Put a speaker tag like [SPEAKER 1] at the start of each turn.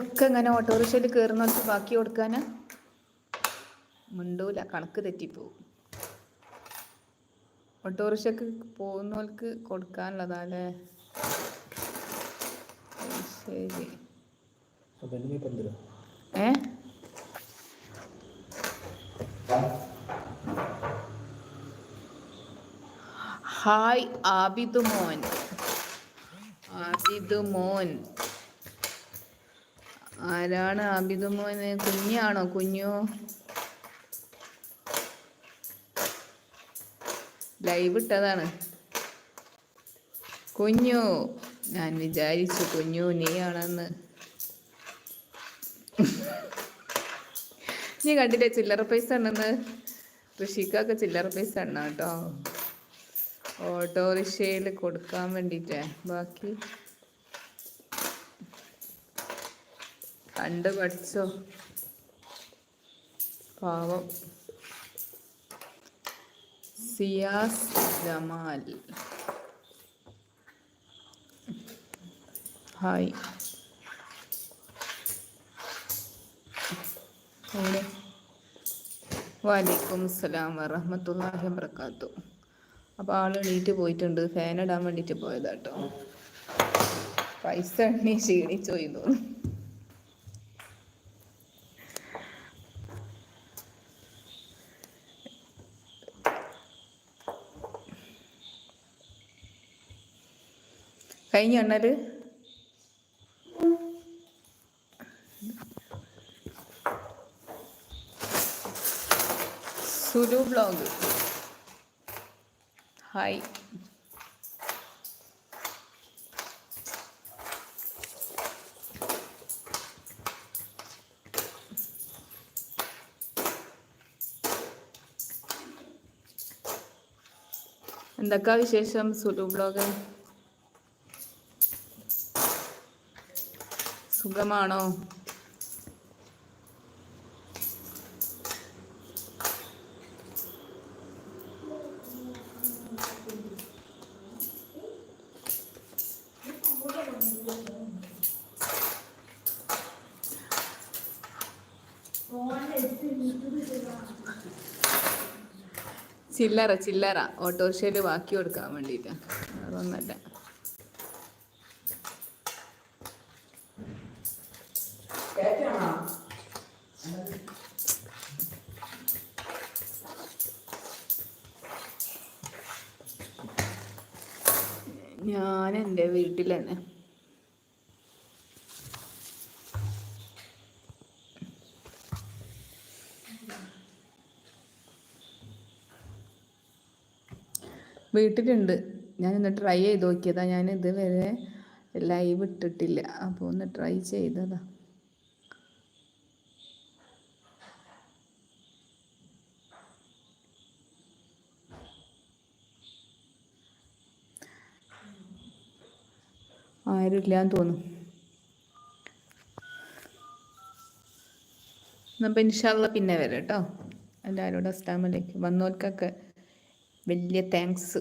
[SPEAKER 1] ഒക്കെ ഇങ്ങനെ ഓട്ടോറിക്ഷയിൽ കയറുന്നവർക്ക് ബാക്കി കൊടുക്കാനാ മിണ്ടൂല. കണക്ക് തെറ്റിപ്പോവും. ഓട്ടോറിക്ഷക്ക് പോകുന്നവർക്ക് കൊടുക്കാനുള്ളതാല്ലേ? അത് ശരി. ഏ? ഹായ് ആബിദ് മോൻ. ആബിദ് മോൻ. ആരാണ് ആബിദ് മോന്? കുഞ്ഞാണോ കുഞ്ഞു? ലൈവ് ഇട്ടതാണ്. കുഞ്ഞു ഞാൻ വിചാരിച്ചു കുഞ്ഞു നീയാണെന്ന്. നീ കണ്ടില്ലേ ചില്ലറ പൈസ ഉണ്ടെന്ന്? ഋഷിക്കൊക്കെ ചില്ലറ പൈസ എണ്ണ കേട്ടോ. ഓട്ടോറിക്ഷയിൽ കൊടുക്കാൻ വേണ്ടിയിട്ടേ. ബാക്കി കണ്ട് പഠിച്ചോ. പാവം. സിയാസ് ജമാൽ. ഹായ്. വാലിക്കും സ്ലാം വറഹമത്തല്ലാഹി വബർക്കാത്തു അപ്പോൾ ആൾ എണീറ്റ് പോയിട്ടുണ്ട്. ഫാൻ ഇടാൻ വേണ്ടിയിട്ട് പോയതാട്ടോ. പൈസ എണ്ണി ക്ഷീണിച്ചു പോയി തോന്നുന്നു. കഴിഞ്ഞ എണ്ണൽ സുലു ബ്ലോഗ്. ഹായ്. എന്തൊക്കെയാ വിശേഷം സുലു ബ്ലോഗ്? സുഖമാണോ? ചില്ലറ ചില്ലറ. ഓട്ടോറിക്ഷയിൽ ബാക്കി കൊടുക്കാൻ വേണ്ടിയിട്ട്. അതൊന്നല്ല. ഞാൻ എന്റെ തന്നെ വീട്ടിലുണ്ട്. ഞാൻ ഇന്ന് ട്രൈ ചെയ്ത് നോക്കിയതാ. ഞാൻ ഇതുവരെ ലൈവ് ഇട്ടിട്ടില്ല. അപ്പോൾ ഒന്ന് ട്രൈ ചെയ്തതാ ആരുമില്ലാന്ന് തോന്നുന്നു. അപ്പം ഇൻഷാല്ല പിന്നെ വരാം കേട്ടോ. എല്ലാവരോടും അസ്ലാമലേക്ക് വന്നവർക്കൊക്കെ വലിയ താങ്ക്സ്